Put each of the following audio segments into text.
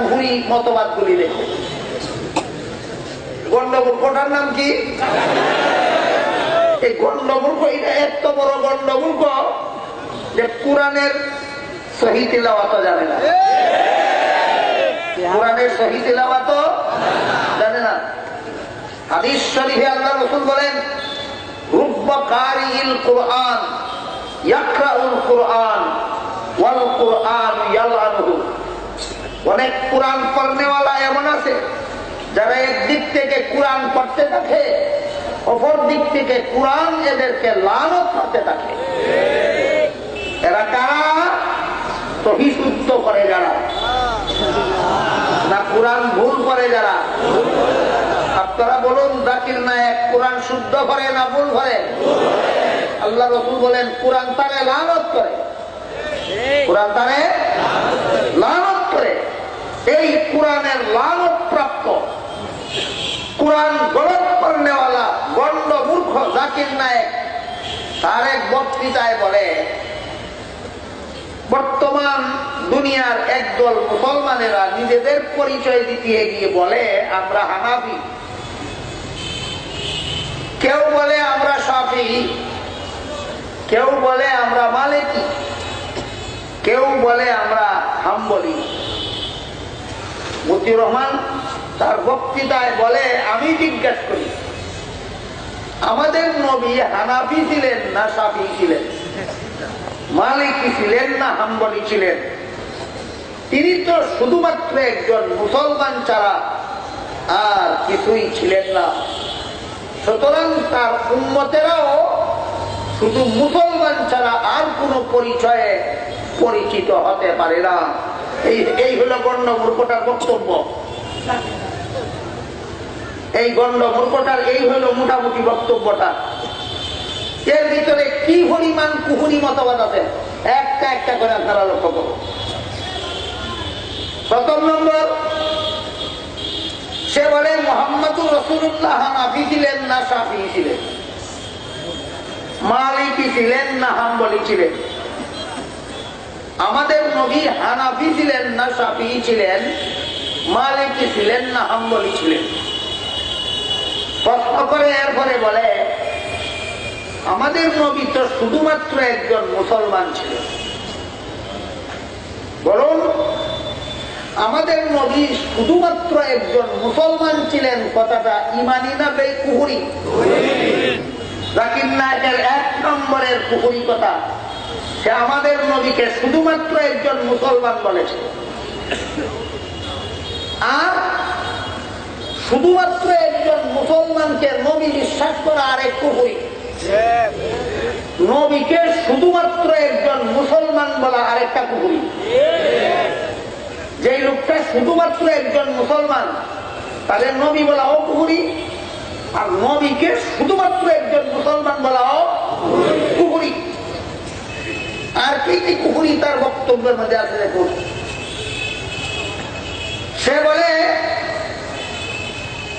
কুহুরি মতবাদ গুলি দেখো গন্ডমূর্খটার নাম কি? এই গন্ডমূর্খ এটা এত বড় গন্ডমূর্খ যে কোরআনের সহি তিলাওয়াত জানে না। কোরআনের সহি তিলাওয়াত জানে না। হাদিস শরীফে আল্লাহ রসুল বলেন, রুব্বা কারিল কোরআন, ইয়াকরাউল কোরআন, ওয়াল কোরআন ইয়ালআনুহু। অনেক কোরআন পড়নেওয়ালা এমন আছে, যারা একদিক থেকে কোরআন পড়তে থাকে, অপর দিক থেকে কোরআন এদেরকে লালত করতে থাকে। এরা কারা? সহি করে যারা। না কোরআন ভুল করে যারা। আপনারা বলুন, জাকির নায়ক কোরআন শুদ্ধ করে না ভুল করে? আল্লাহ রসুল বলেন, কোরআন তারে লালত করে। কোরআন তারে লানত করে। এই কোরআনের লানত প্রাপ্ত কোরআন গলত করনেওয়ালা গণ্ড মূর্খ জাকির নায়ক, তার এক বক্তৃতায় বলে, বর্তমান দুনিয়ার একদল মুসলমানেরা নিজেদের পরিচয় দিতে গিয়ে বলে, আমরা হানাফি। কেউ বলে আমরা সাফি কেউ বলে আমরা মালিকি, কেউ বলে আমরা হাম্বলি। মতিউর রহমান তার বক্তৃতায় বলে, আমি জিজ্ঞাসা করি, আমাদের নবী হানাফি ছিলেন না সাফি ছিলেন? মালিকি ছিলেন না হাম্বলি ছিলেন? তিনি তো শুধুমাত্র একজন মুসলমান ছাড়া আর কিছুই ছিলেন না। সুতরাং তার উন্মতেরাও শুধু মুসলমান ছাড়া আর কোন পরিচয়ে পরিচিত হতে পারে না। এই এই হলো গণ্ড মূর্খটার বক্তব্য। এই গণ্ড মূর্খটার এই হলো মোটামুটি বক্তব্যটা। এর ভিতরে কি পরিমাণ মতবাদ আছে, একটা একটা করে আপনারা লক্ষ্য করুন। প্রথম নম্বর, সে বলে, মোহাম্মদুর রসুল্লাহ হানাফি ছিলেন না সাফি ছিলেন। মালিকি ছিলেন না হাম্বলি ছিলেন। আমাদের নবী হানাফি ছিলেন না সাফি ছিলেন মালিকি ছিলেন না হাম্বলি ছিলেন। প্রশ্ন করে এরপরে বলে আমাদের নবী তো শুধুমাত্র একজন মুসলমান ছিলেন। বলুন আমাদের নবী শুধুমাত্র একজন মুসলমান ছিলেন কথাটা ইমানি না বে কুহুরি জাকির নায়কের এক নম্বরের কুহুরি কথা। সে আমাদের নবীকে শুধুমাত্র একজন মুসলমান বলেছে। আর শুধুমাত্র একজন মুসলমানকে নবী বিশ্বাস করা আরেক কুহুরি নবীকে শুধুমাত্র একজন মুসলমান বলা আরেকটা কুহুরি যে লোকটা শুধুমাত্র একজন মুসলমান তাদের নবী বলা ও কুহুরি আর নবীকে শুধুমাত্র একজন মুসলমান বলা ও কুহুরি আর কি কি কুহুরি তার বক্তব্যের মধ্যে আছে দেখুন। সে বলে,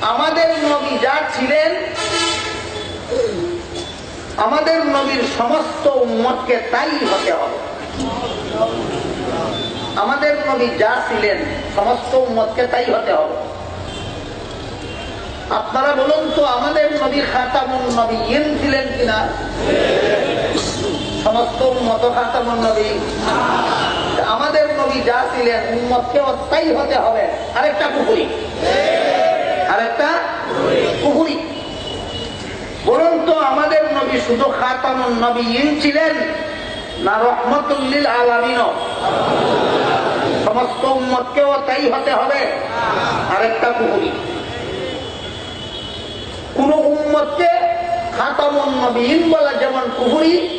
আমাদের নবী যা ছিলেন, আমাদের নবীর সমস্ত উম্মতকে তাই হতে হবে। আমাদের নবী যা ছিলেন, সমস্ত উম্মতকে তাই হতে হবে। আপনারা বলুন তো, আমাদের নবী খাতামুন নবী ইন ছিলেন কিনা? সমস্ত উন্মত খাতামুন নবী আমাদের নবী যা ছিলেন উন্মতকে তাই হতে হবে। আরেকটা পুকুরি। আরেকটা পুকুরি। বলুন তো, আমাদের নবী শুধু খাতামুন নবী ছিলেন, না রহমতুল্লিল আলামিন সমস্ত উম্মতকেও তাই হতে হবে। আরেকটা পুকুরি। কোন উম্মতকে খাতামুন নবীন বলা যেমন কুহুরি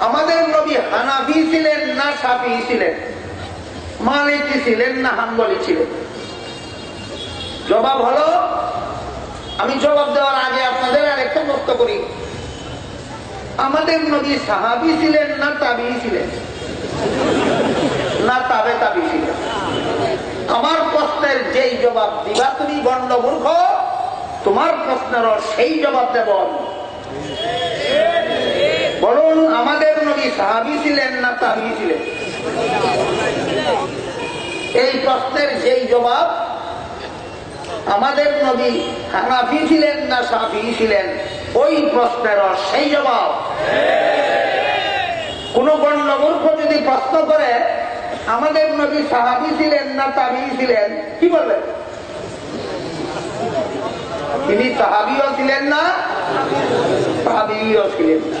আমাদের নবী হানাবি ছিলেন না সাফি ছিলেন? মালিকি ছিলেন না হাম্বলি ছিলেন? জবাব হলো, আমি জবাব দেওয়ার আগে আপনাদের আরেকটা প্রশ্ন করি। আমাদের নবী সাহাবি ছিলেন না তাবি ছিলেন? না তাবে তাবি ছিলেন? আমার প্রশ্নের যেই জবাব দিবা তুমি গণ্ড মূর্খ তোমার প্রশ্নেরও সেই জবাব দেব বলুন আমাদের নবী সাহাবি ছিলেন না তাবি ছিলেন। এই প্রশ্নের যেই জবাব, আমাদের নবী হানাফি ছিলেন না সাফি ছিলেন, ওই প্রশ্নের সেই জবাব। কোন গণ্যমূর্খ যদি প্রশ্ন করে, আমাদের নবী সাহাবি ছিলেন না তাবি ছিলেন, কি বলবেন? তিনি সাহাবিও ছিলেন না, তাবিও ছিলেন না।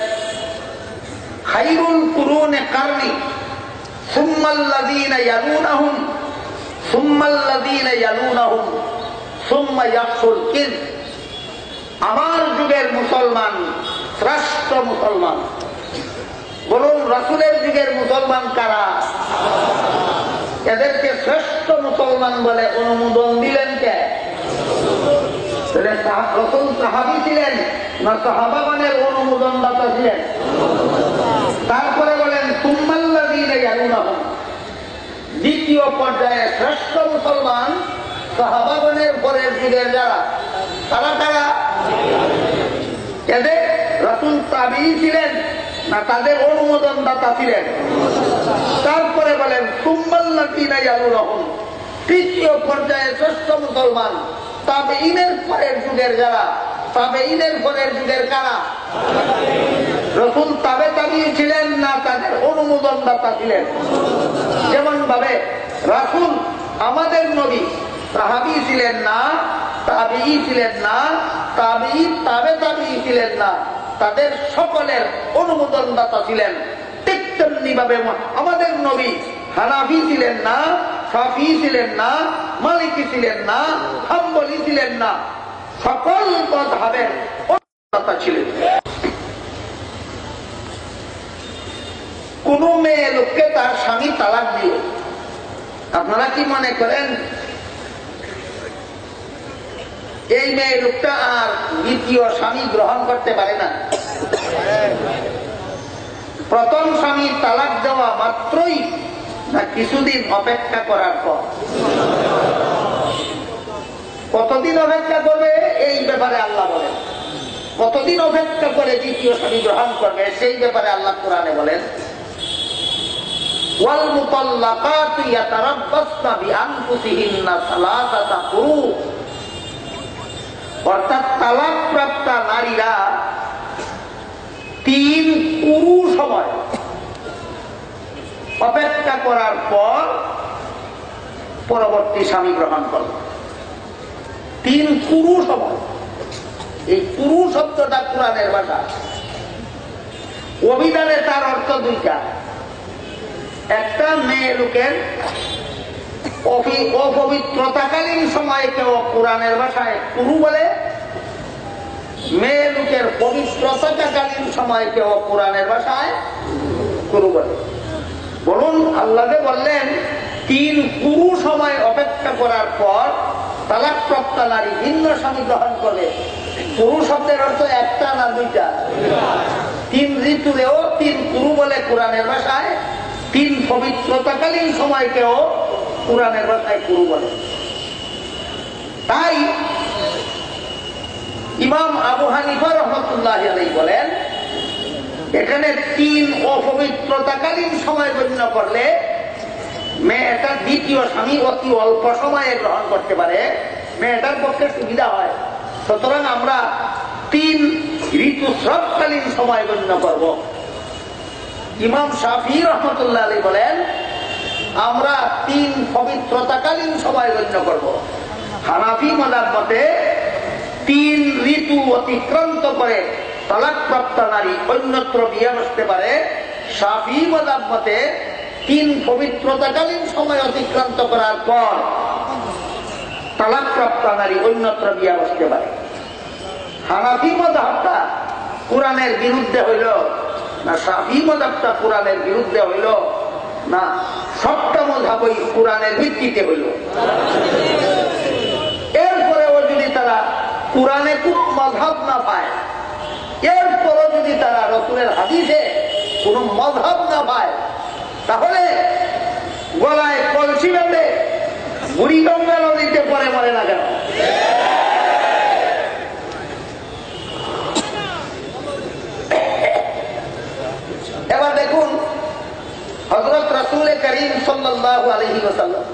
খাইরুল কুরুনে কারণি। সুম্মাল্লাযীনা ইয়ালুনাহুম সুম্মাল্লাযীনা ইয়ালুনাহুম, সুম্মা ইয়াকসুল কিয আমার যুগের মুসলমান, শ্রেষ্ঠ মুসলমান। বলুন, রাসূলের যুগের মুসলমান কারা? এদেরকে শ্রেষ্ঠ মুসলমান বলে অনুমোদন দিলেন কে? রসুল সাহাবি ছিলেন না সাহাবাগণের অনুমোদন দাতা ছিলেন? তারপরে বলেন তুম্মাল্লা দিনে দ্বিতীয় পর্যায়ে শ্রেষ্ঠ মুসলমান সাহাবাগণের পরের যুগের যারা, তারা তারা এদের রসুল তাবি ছিলেন না তাদের অনুমোদন দাতা ছিলেন? তারপরে বলেন তুম্মাল্লা দিনে রহম তৃতীয় পর্যায়ে শ্রেষ্ঠ মুসলমান তবে ইনের পরের যুগের যারা তবে ইনের পরের যুগের কারা? রসুল তাবে তাবি ছিলেন না তাদের অনুমোদন দাতা ছিলেন যেমন ভাবে রাসুল আমাদের নবী সাহাবি ছিলেন না তাবি ছিলেন না তাবি তাবে তাবি ছিলেন না, তাদের সকলের অনুমোদন দাতা ছিলেন। ঠিক তেমনি ভাবে আমাদের নবী হানাফি ছিলেন না, সাফি ছিলেন না, মালিকি ছিলেন না, হাম্বলি ছিলেন না। সকল মতহাবের দাতা ছিলেন। কোন মেয়ে লোককে তার স্বামী তালাক দিল আপনারা কি মনে করেন? এই মেয়ে লোকটা আর দ্বিতীয় স্বামী গ্রহণ করতে পারে না। প্রথম স্বামী তালাক দেওয়া মাত্রই না কিছুদিন অপেক্ষা করার পর। কতদিন অপেক্ষা করবে? এই ব্যাপারে আল্লাহ বলেন। কতদিন অপেক্ষা করে দ্বিতীয় স্বামী গ্রহণ করবে? সেই ব্যাপারে আল্লাহ কোরআনে বলেন। অর্থাৎ নারীরা তিন কুরু অপেক্ষা করার পর পরবর্তী স্বামী গ্রহণ করল তিন কুরু সময়। এই কুরু শব্দটা কোরআনের ভাষা। অভিধানে তার অর্থ দুইটা। একটা মেয়ে লোকের অপি- অপবিত্রতাকালীন সময়কেও কোরআনের ভাষায় কুরু বলে, মেয়ে লোকের পবিত্রতাকালীন সময়কেও কোরআনের ভাষায় কুরু বলে। বলুন আল্লাহ বললেন, তিন কুরু সময় অপেক্ষা করার পর তালাক প্রাপ্ত নারী ভিন্ন স্বামী গ্রহণ করে কুরু শব্দের অর্থ একটা না দুইটা? তিন ঋতুরেও তিন কুরু বলে কোরআনের ভাষায় তিন পবিত্রতাকালীন সময়কেও কোরআনের ভাষায় কুরু। বলে তাই ইমাম আবু হানিফা রহমতুল্লাহ বলেন, এখানে তিন অপবিত্রতাকালীন সময় গণ্য করলে মেয়েটার দ্বিতীয় স্বামী অতি অল্প সময়ে গ্রহণ করতে পারে, মেয়েটার পক্ষে সুবিধা হয়। সুতরাং আমরা তিন ঋতুস্রবকালীন সময় গণ্য করব। ইমাম শাফি রহমতুল্লাহ আলী বলেন, আমরা তিন পবিত্রতাকালীন সময় গণ্য করব। হানাফি মদার মতে, তিন ঋতু অতিক্রান্ত করে তালাক প্রাপ্ত নারী অন্যত্র বিয়ে বসতে পারে। সাফি মদাব মতে, তিন পবিত্রতাকালীন সময় অতিক্রান্ত করার পর তালাক প্রাপ্ত নারী অন্যত্র বিয়ে বসতে পারে। হানাফি মদাবটা কোরআনের বিরুদ্ধে হইল না সাফি মদাবটা কোরআনের বিরুদ্ধে হইল, না সবটা মজাব ওই কোরআনের ভিত্তিতে হইল। এরপরেও যদি তারা কোরআনে কোন মধাব না পায়, এরপরও যদি তারা রসুলের হাদিসে কোন মধাব না পায়, তাহলে গলায় কলসি বেঁধে বুড়ি গঙ্গা নদীতে পরে মরে না কেন এবার দেখুন হজরত রসুল করিম সাল্লাহ আলহি ওসাল্লাম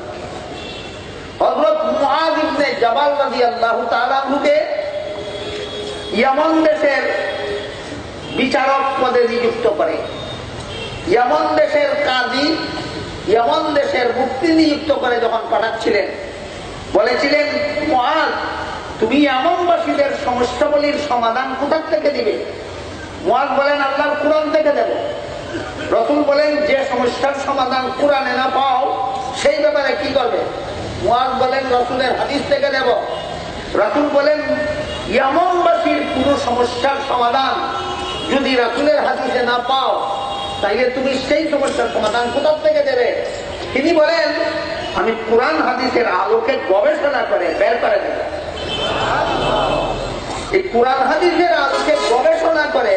হজরত মুআজ ইবনে জাবাল রাদিয়াল্লাহু তাআলা ইয়ামান দেশের বিচারক পদে নিযুক্ত করে। ইয়ামান দেশের কাজী, ইয়ামান দেশের মুক্তি নিযুক্ত করে যখন পাঠাচ্ছিলেন, বলেছিলেন, মুআজ, তুমি ইয়ামানবাসীদের সমস্যাবলীর সমাধান কোথার থেকে দিবে? মুআজ বলেন, আল্লাহর কোরআন থেকে দেব। রসুল বলেন, যে সমস্যার সমাধান কোরআনে না পাও, সেই ব্যাপারে কি করবে? মুয়াজ বলেন, রসুলের হাদিস থেকে দেব রসুল বলেন, ইয়ামনবাসীর কোন সমস্যার সমাধান যদি রসুলের হাদিসে না পাও, তাইলে তুমি সেই সমস্যার সমাধান কোথার থেকে দেবে? তিনি বলেন, আমি কোরআন হাদিসের আলোকে গবেষণা করে বের করে দেব। এই কোরআন হাদিসের আলোকে গবেষণা করে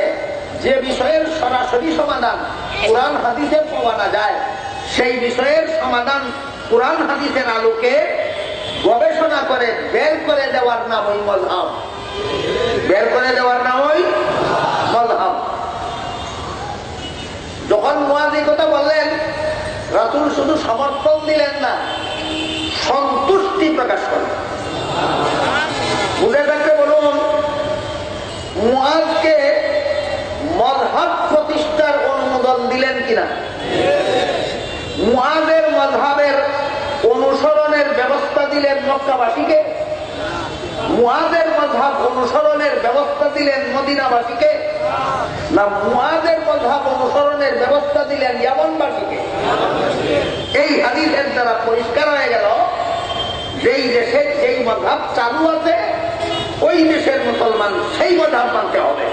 যে বিষয়ের সরাসরি সমাধান কোরআন হাদিসে পাওয়া যায়, সেই বিষয়ের সমাধান কোরআন হাদিসের আলোকে গবেষণা করে, বের করে দেওয়ার নাম ওই মলহাম বের করে দেওয়ার নাম ওই মলহাম যখন মুয়াজি কথা বললেন রাতুল শুধু সমর্থন দিলেন না, সন্তুষ্টি প্রকাশ করলেন। বুঝে থাকতে বলুন মুয়াজকে মজহাব প্রতিষ্ঠার অনুমোদন দিলেন কিনা? মুয়াজের মজহাবের অনুসরণের ব্যবস্থা দিলেন মক্কাবাসীকে। মুয়াজের মজহাব অনুসরণের ব্যবস্থা দিলেন মদিনাবাসীকে। না মুয়াজের মজহাব অনুসরণের ব্যবস্থা দিলেন ইয়ামনবাসীকে। এই হাদিসের দ্বারা পরিষ্কার হয়ে গেল যেই দেশে যেই মধাব চালু আছে, ওই দেশের মুসলমান সেই মধাব মানতে হবে।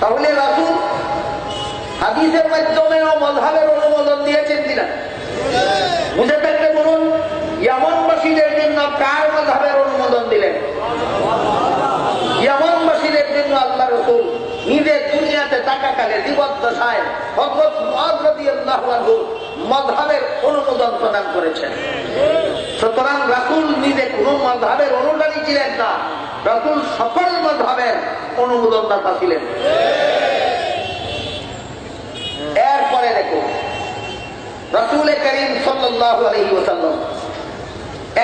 তাহলে রাসুল হাদিসের মাধ্যমে মধাবের অনুমোদন দিয়েছেন কিনা? বুঝে থাকলে বলুন, ইয়ামনবাসীদের জন্য কার মধাবের অনুমোদন দিলেন? ইয়ামনবাসীদের জন্য আল্লাহ রসুল নিজের দুনিয়াতে টাকাকালে জীবদ্দশায় মধাবের অনুমোদন প্রদান করেছেন। সুতরাং রাকুল নিজে কোন মধাবের অনুদানী ছিলেন না। রাকুল সকল মধাবের অনুমোদন দাতা ছিলেন। এরপরে দেখুন, রসুল করিম সাল্লাহ আলহি ওসাল্লাম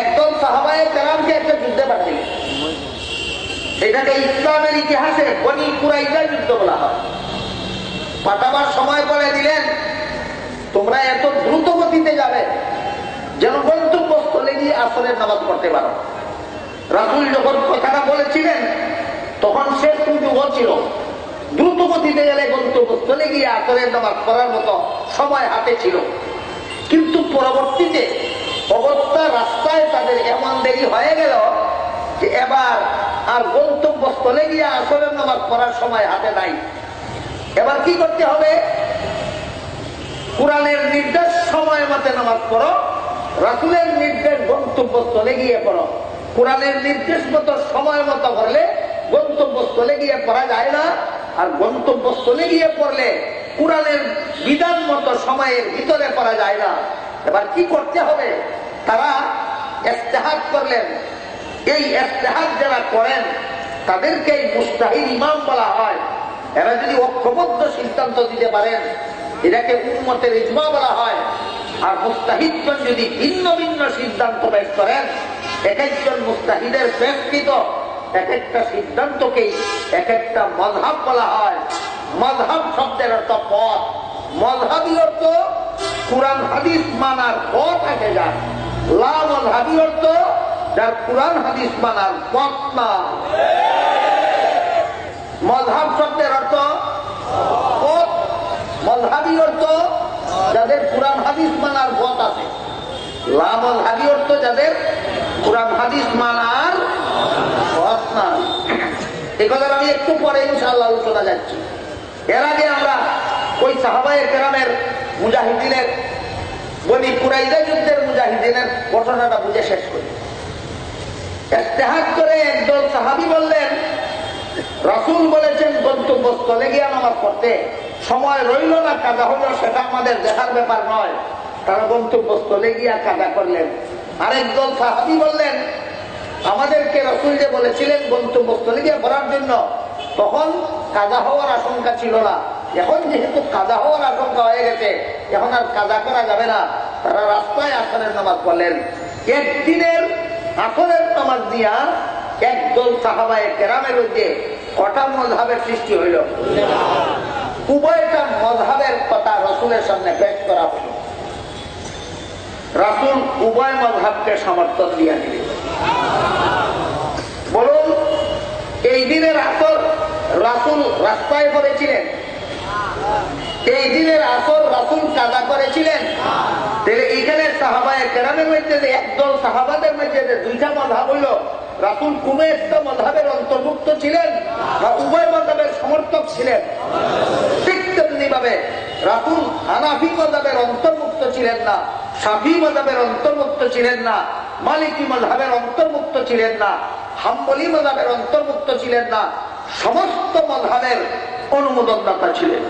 একদম সাহাবায় কালামকে একটা যুদ্ধে পাঠিয়েছিলেন। এটাকে ইসলামের ইতিহাসে বনি কুরাইজা যুদ্ধ বলা হয়। পাঠাবার সময় বলে দিলেন, তোমরা এত দ্রুত গতিতে যাবে, যেন গন্তব্যস্থলে গিয়ে আসরের নামাজ পড়তে পারো। রাহুল যখন কথাটা বলেছিলেন, তখন সে সুযোগও ছিল। দ্রুত গতিতে গেলে গন্তব্যস্থলে গিয়ে আসরের নামাজ পড়ার মতো সময় হাতে ছিল। কিন্তু পরবর্তীতে অবস্থা রাস্তায় তাদের এমন দেরি হয়ে গেল যে এবার আর গন্তব্যস্থলে গিয়ে আসরের নামাজ পড়ার সময় হাতে নাই। এবার কি করতে হবে? কোরআনের নির্দেশ সময় মতে নামাজ পড়ো, রাসুলের নির্দেশ গন্তব্যস্থলে গিয়ে পড়ো। কোরআনের নির্দেশ মতো, সময় মতো করলে গন্তব্যস্থলে গিয়ে পড়া যায় না। আর গন্তব্যস্থলে গিয়ে পড়লে কোরআনের বিধান মতো সময়ের ভিতরে পড়া যায় না। এবার কি করতে হবে? তারা এস্তেহাত করলেন। এই এস্তেহাত যারা করেন, তাদেরকে মুস্তাহিদ ইমাম বলা হয়। এরা যদি ঐক্যবদ্ধ সিদ্ধান্ত দিতে পারেন, এটাকে উন্মতের ইজমা বলা হয়। আর মুস্তাহিদজন যদি ভিন্ন ভিন্ন সিদ্ধান্ত বেশ করেন এক একজন মুস্তাহিদের ব্যক্তিত এক একটা সিদ্ধান্তকেই এক একটা মজহাব বলা হয়। মজহাব শব্দের অর্থ পথ। মজহাবি অর্থ কোরআন, হাদিস মানার পথ আছে যার। লামধাবি অর্থ যার কোরআন, হাদিস মানার পথ না। মজহাব শব্দের অর্থ পথ। মজহাবি অর্থ যাদের কোরআন হাদিস মানার পথ আছে। লামধাবি অর্থ যাদের কোরআন হাদিস মানার পথ না। এই কথা আমি একটু পরে ইনশাআল্লাহ আলোচনা যাচ্ছি। এর আগে আমরা ওই সাহাবায়ের কেরামের মুজাহিদিনের, বনি কুরাইদা যুদ্ধের মুজাহিদিনের ঘটনাটা বুঝে শেষ করি। ইস্তেহাদ করে একদল সাহাবি বললেন, রাসূল বলেছেন গন্তব্যস্থলে গিয়ে নামাজ পড়তে। সময় রইল না কাজা হলো, সেটা আমাদের দেখার ব্যাপার নয়। তারা গন্তব্যস্থলে গিয়া কাজা করলেন। আরেকদল সাহাবি বললেন, আমাদেরকে রসুল যে বলেছিলেন গন্তব্যস্থলে গিয়ে পড়ার জন্য, তখন কাজা হওয়ার আশঙ্কা ছিল না। এখন যেহেতু কাজা হওয়ার আশঙ্কা হয়ে গেছে, এখন আর কাজা করা যাবে না। তারা রাস্তায় আসনের নামাজ পড়লেন। একদিনের আসরের নামাজ দিয়া একদল সাহাবায় কেরামের মধ্যে কটা মজহাবের সৃষ্টি হইল? উভয়টা মজহাবের কথা রসুলের সামনে পেশ করা হল। রাসুল উভয় মজহাবকে সমর্থন দিয়া দিলেন। বলুন, এই দিনের আসর রাসুল রাস্তায় করেছিলেন? এই দিনের আসর রাসুল কাদা করেছিলেন? এইখানে সাহাবায় কেরামের মধ্যে একদল সাহাবাদের মধ্যে দুইটা মধাব হইল রাসুল কোন একটা মধাবের অন্তর্ভুক্ত ছিলেন বা উভয় মধাবের সমর্থক ছিলেন। ঠিক তেমনি ভাবে রাসুল হানাফি মধাবের অন্তর্ভুক্ত ছিলেন না, সাফি মধাবের অন্তর্ভুক্ত ছিলেন না, মালিকি মধাবের অন্তর্ভুক্ত ছিলেন না, হাম্বলি মধাবের অন্তর্ভুক্ত ছিলেন না, সমস্ত মধাবের অনুমোদন দাতা ছিলেন।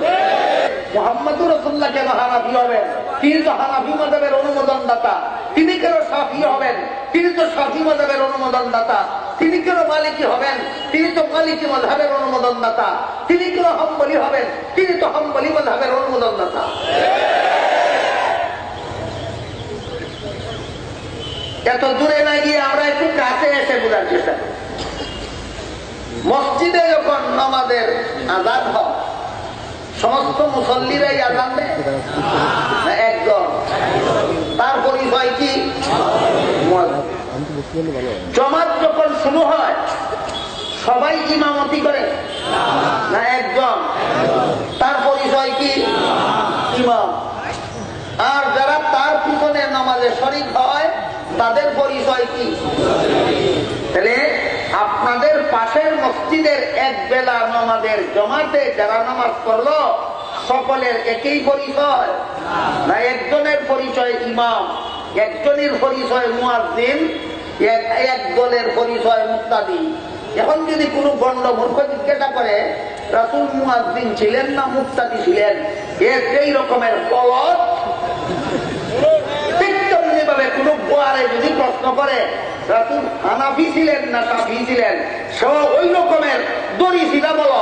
মোহাম্মদুর রসুল্লাহ কেন হানাফি হবেন? তিনি তো হানাফি মজাবের অনুমোদন দাতা তিনি কেন সাফি হবেন? তিনি তো সাফি মজাবের অনুমোদন দাতা তিনি কেন মালিকি হবেন? তিনি তো মালিকি মজাবের অনুমোদন দাতা তিনি কেন হম্বলি হবেন? তিনি তো হম্বলি মজাবের অনুমোদন দাতা এত দূরে না গিয়ে আমরা একটু কাছে এসে বোঝার চেষ্টা করি। মসজিদে যখন নামাজের আজাদ হয়, সমস্ত মুসল্লিরাই আজান দেয়? না পরিচয় কি? জমাত যখন শুরু হয়, সবাই ইমামতি করে? না একজন তার পরিচয় কি? ইমাম। আর যারা তার পিছনে নামাজে শরিক হয়, তাদের পরিচয় কি? তাহলে আপনাদের পাশের মসজিদের এক বেলা নামাজের জমাতে যারা নামাজ পড়ল, সকলের একই পরিচয়? না, একজনের পরিচয় ইমাম। একজনের পরিচয় মুয়াজ্জিন, এক দলের পরিচয় মুক্তাদি। এখন যদি কোনো গণ্ড মূর্খ জিজ্ঞাসা করে, রাসুল মুয়াজ্জিন ছিলেন না মুক্তাদি ছিলেন? এর এই রকমের কলত কোন গোয়ারে যদি প্রশ্ন করে, রাসুল হানাফি ছিলেন না সাফি ছিলেন? সে ওই রকমের দড়ি ছিল বল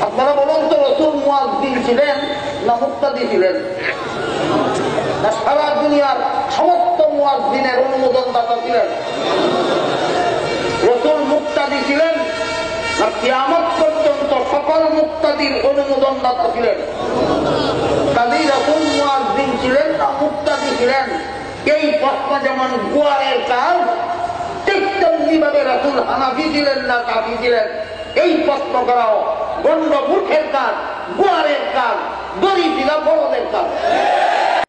আপনারা বলুন তো, রসুল মুয়াদ্দিন ছিলেন না মুক্তাদি ছিলেন? না সারা দুনিয়ার সমস্ত মুয়াদ্দিনের অনুমোদন দাতা ছিলেন? রসুল মুক্তাদি ছিলেন না কিয়ামত পর্যন্ত সকল মুক্তাদির অনুমোদন দাতা ছিলেন? কাজী রসুল মুয়াদ্দিন ছিলেন না মুক্তাদি ছিলেন? এই প্রশ্ন যেমন গোয়ারের কাজ, ঠিক তেমনি ভাবে রসুল হানাফি ছিলেন না কাফি ছিলেন। এই প্রশ্ন করাও। গণ্ড মূর্খের কাজ গোয়ারের কাজ গরিব বড়দের কাজ।